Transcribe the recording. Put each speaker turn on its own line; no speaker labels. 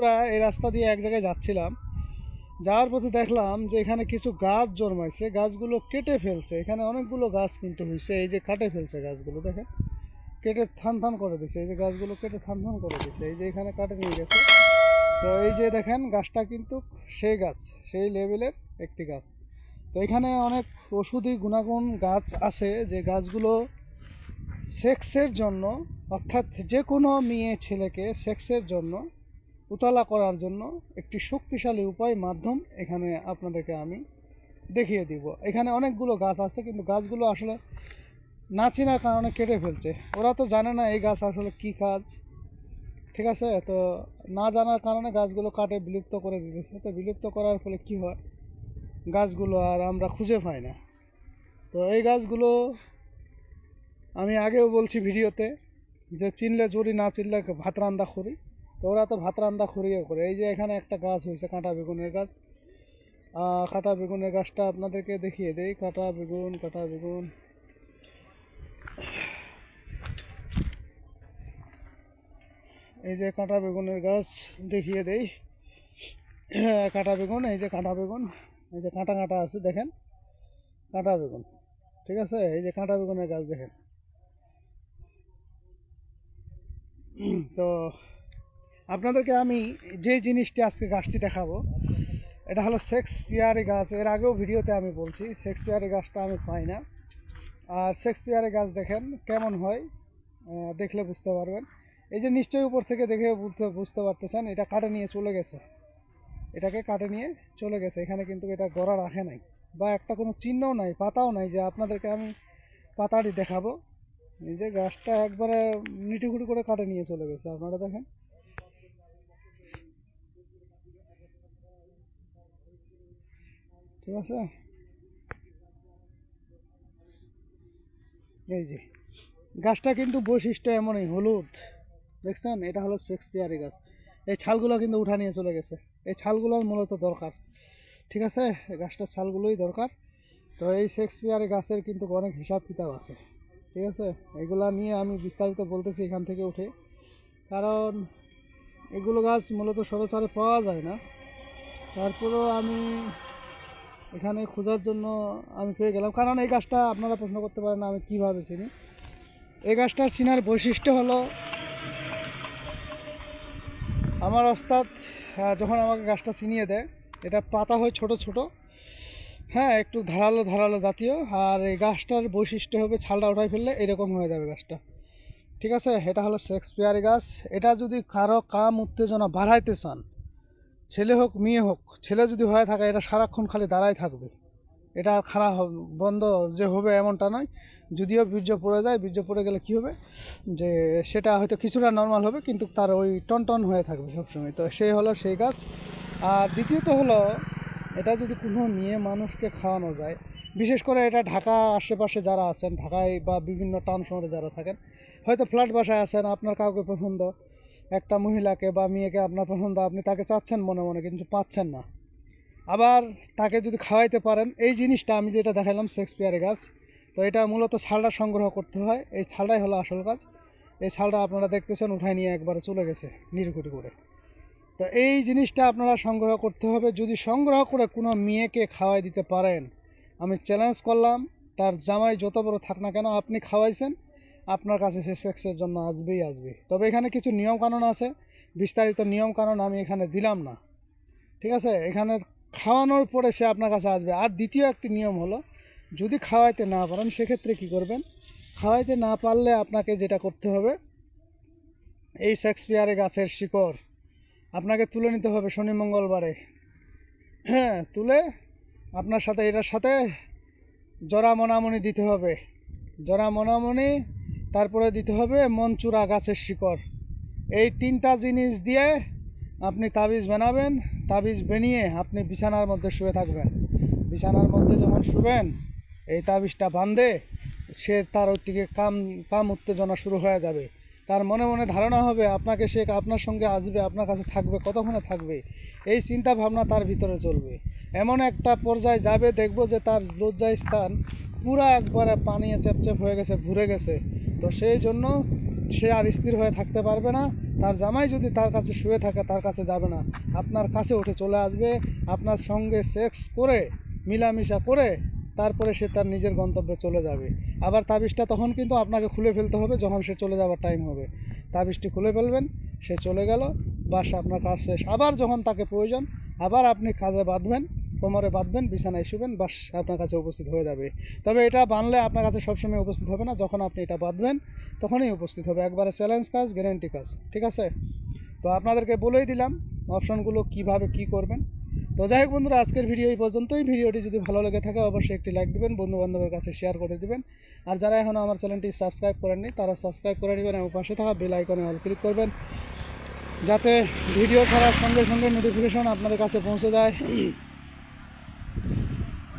আমরা এই রাস্তা দিয়ে এক জায়গায় যাচ্ছিলাম। যাওয়ার পথে দেখলাম যে এখানে কিছু গাছ জন্মাইছে, গাছগুলো কেটে ফেলছে। এখানে অনেকগুলো গাছ কিন্তু হয়েছে এই যে কাটে ফেলছে গাছগুলো, দেখেন। কেটে থান থান করে দিছে, এই যে গাছগুলো কেটে থান থান করে দিছে, এই যে এখানে কাটে নিয়ে গেছে। তো এই যে দেখেন, গাছটা কিন্তু সেই গাছ, সেই লেভেলের একটি গাছ। তো এখানে অনেক ওষুধি গুণাগুণ গাছ আছে যে গাছগুলো সেক্সের জন্য, অর্থাৎ যে কোনো মেয়ে ছেলেকে সেক্সের জন্য উতলা করার জন্য একটি শক্তিশালী উপায় মাধ্যম এখানে আপনাদেরকে আমি দেখিয়ে দিব। এখানে অনেকগুলো গাছ আছে, কিন্তু গাছগুলো আসলে না চেনার কারণে কেটে ফেলছে। ওরা তো জানে না এই গাছ আসলে কি কাজ, ঠিক আছে? তো না জানার কারণে গাছগুলো কাটে, বিলুপ্ত করে দিতেছে। তো বিলুপ্ত করার ফলে কি হয়? গাছগুলো আর আমরা খুঁজে পাই না। তো এই গাছগুলো আমি আগেও বলছি ভিডিওতে যে চিনলে চুরি না চিনলে ভাত রান্দা করি। তো ওরা তো ভাত রান্দা খড়িয়ে করে। এই যে এখানে একটা গাছ হয়েছে, কাঁটা বেগুনের গাছ। কাঁটা বেগুনের গাছটা আপনাদেরকে দেখিয়ে দেই। কাঁটা বেগুন কাঁটা বেগুন। এই যে কাঁটা বেগুনের গাছ দেখিয়ে দেই। কাঁটা বেগুন, এই যে কাঁটা বেগুন। এই যে কাঁটা কাঁটা আছে, দেখেন। কাঁটা বেগুন, ঠিক আছে? এই যে কাঁটা বেগুনের গাছ, দেখেন। তো আপনাদেরকে আমি যে জিনিসটি আজকে গাছটি দেখাবো, এটা হলো সেক্স পিয়ারি গাছ। এর আগেও ভিডিওতে আমি বলছি সেক্স পিয়ারি গাছটা আমি পাই না। আর সেক্স পিয়ারি গাছ দেখেন কেমন হয় দেখলে বুঝতে পারবেন। এই যে নিশ্চয়ই উপর থেকে দেখে বুঝতে বুঝতে পারতেছেন, এটা কাটে নিয়ে চলে গেছে। এটাকে কাটে নিয়ে চলে গেছে। এখানে কিন্তু এটা গড়া রাখে নাই, বা একটা কোনো চিহ্নও নাই, পাতাও নাই যে আপনাদেরকে আমি পাতাটি দেখাবো। এই যে গাছটা একবারে নিটিকুটি করে কাটে নিয়ে চলে গেছে, আপনারা দেখেন। ঠিক আছে? এই যে, গাছটা কিন্তু বৈশিষ্ট্য এমনই, হলুদ। দেখছেন? এটা হলো শেক্সপিয়ারি গাছ। এই ছালগুলো কিন্তু উঠা নিয়ে চলে গেছে। এই ছালগুলোর মূলত দরকার। ঠিক আছে? গাছটার ছালগুলোই দরকার। তো এই শেক্সপিয়ারি গাছের কিন্তু অনেক হিসাব কিতাব আছে। ঠিক আছে? এগুলা নিয়ে আমি বিস্তারিত বলতেছি এখান থেকে উঠে। কারণ এগুলো গাছ মূলত সরচারে পাওয়া যায় না। তারপরেও আমি এখানে খোঁজার জন্য আমি পেয়ে গেলাম। কারণ এই গাছটা আপনারা প্রশ্ন করতে পারেন আমি কীভাবে চিনি? এই গাছটার চিনার বৈশিষ্ট্য হলো, আমার ওস্তাদ যখন আমাকে গাছটা চিনিয়ে দেয়, এটা পাতা হয় ছোট ছোট হ্যাঁ একটু ধারালো ধারালো জাতীয়, আর এই গাছটার বৈশিষ্ট্য হবে ছালটা উঠাই ফেললে এরকম হয়ে যাবে গাছটা। ঠিক আছে? এটা হলো শেক্সপিয়ারি গাছ। এটা যদি কারও কাম উত্তেজনা বাড়াইতে চান ছেলে হোক, মেয়ে হোক, ছেলে যদি হয়ে থাকে, এটা সারাক্ষণ খালি দাঁড়াই থাকবে। এটা খারাপ বন্ধ যে হবে এমনটা নয়। যদিও বীর্য পড়ে যায়, বীর্য পড়ে গেলে কি হবে? যে সেটা হয়তো কিছুটা নর্মাল হবে, কিন্তু তার ওই টন টন হয়ে থাকবে সবসময়। তো সেই হলো সেই গাছ। আর দ্বিতীয়ত হলো, এটা যদি কোনো মেয়ে মানুষকে খাওয়ানো যায়, বিশেষ করে এটা ঢাকা আশেপাশে যারা আছেন, ঢাকায় বা বিভিন্ন টাউন শহরে যারা থাকেন, হয়তো ফ্ল্যাট বাসায় আছেন, আপনার কাউকে পছন্দ একটা মহিলাকে বা মেয়েকে আপনার পছন্দ, আপনি তাকে চাচ্ছেন মনে মনে, কিন্তু পাচ্ছেন না। আবার তাকে যদি খাওয়াইতে পারেন, এই জিনিসটা আমি যেটা দেখালাম শেক্সপিয়ারে গাছ, তো এটা মূলত ছালটা সংগ্রহ করতে হয়। এই ছালটাই হলো আসল গাছ। এই ছালটা আপনারা দেখতেছেন, উঠায় নিয়ে একবারে চলে গেছে নিরকুটি করে। তো এই জিনিসটা আপনারা সংগ্রহ করতে হবে। যদি সংগ্রহ করে কোনো মেয়েকে খাওয়াই দিতে পারেন, আমি চ্যালেঞ্জ করলাম, তার জামাই যত বড় থাক না কেন, আপনি খাওয়াইছেন আপনার কাছে সে সেক্সের জন্য আসবেই আসবে। তবে এখানে কিছু নিয়ম কানুন আছে। বিস্তারিত নিয়ম কানুন আমি এখানে দিলাম না। ঠিক আছে? এখানে খাওয়ানোর পরে সে আপনার কাছে আসবে। আর দ্বিতীয় একটি নিয়ম হলো, যদি খাওয়াইতে না পারেন, সেক্ষেত্রে কি করবেন? খাওয়াইতে না পারলে আপনাকে যেটা করতে হবে, এই শেক্সপিয়ারে গাছের শিকড় আপনাকে তুলে নিতে হবে শনি মঙ্গলবারে। হ্যাঁ তুলে আপনার সাথে, এটার সাথে জরা মনামনি দিতে হবে। জরা মনামনি তারপরে দিতে হবে মনচুরা গাছের শিকড়। এই তিনটা জিনিস দিয়ে আপনি তাবিজ বানাবেন, তাবিজ বানিয়ে আপনি বিছানার মধ্যে শুয়ে থাকবেন। বিছানার মধ্যে যখন শুবেন, এই তাবিজটা বাঁধে, সে তার ওর দিকে কাম কাম উত্তেজনা শুরু হয়ে যাবে। তার মনে মনে ধারণা হবে, আপনাকে সে আপনার সঙ্গে আসবে, আপনার কাছে থাকবে, কতক্ষণে থাকবে? এই চিন্তা ভাবনা তার ভিতরে চলবে। এমন একটা পর্যায়ে যাবে, দেখব যে তার লজ্জায় স্থান পুরো একবারে পানিয়ে চেপচেপ হয়ে গেছে, ভরে গেছে। তো সেই জন্য সে আর স্থির হয়ে থাকতে পারবে না। তার জামাই যদি তার কাছে শুয়ে থাকে, তার কাছে যাবে না। আপনার কাছে উঠে চলে আসবে, আপনার সঙ্গে সেক্স করে, মিলামিশা করে, তারপরে সে তার নিজের গন্তব্যে চলে যাবে। আবার তাবিজটা তখন কিন্তু আপনাকে খুলে ফেলতে হবে যখন সে চলে যাওয়ার টাইম হবে। তাবিজটি খুলে ফেলবেন, সে চলে গেল, বাস আপনার কাজ শেষ। আবার যখন তাকে প্রয়োজন, আবার আপনি কাজে বাঁধবেন কোমরে বাঁধবেন, বিছানায় শুবেন, বাস আপনার কাছে উপস্থিত হয়ে যাবে। তবে এটা বানলে আপনার কাছে সবসময় উপস্থিত হবে না, যখন আপনি এটা বাঁধবেন, তখনই উপস্থিত হবে। একবারে চ্যালেঞ্জ কাজ গ্যারেন্টি কাজ, ঠিক আছে? তো আপনাদেরকে বলেই দিলাম, অপশনগুলো কীভাবে কি করবেন। তো যাই হোক বন্ধুরা, আজকের ভিডিও এই পর্যন্তই। ভিডিওটি যদি ভালো লেগে থাকে, অবশ্যই একটি লাইক দিবেন বন্ধু বান্ধবের কাছে শেয়ার করে দিবেন। আর যারা এখনও আমার চ্যানেলটি সাবস্ক্রাইব করেননি, তারা সাবস্ক্রাইব করে নেবেন এবং পাশে থাকা বেল আইকনে অল ক্লিক করবেন। যাতে ভিডিও ছাড়ার সঙ্গে সঙ্গে নোটিফিকেশন আপনাদের কাছে পৌঁছে যায়।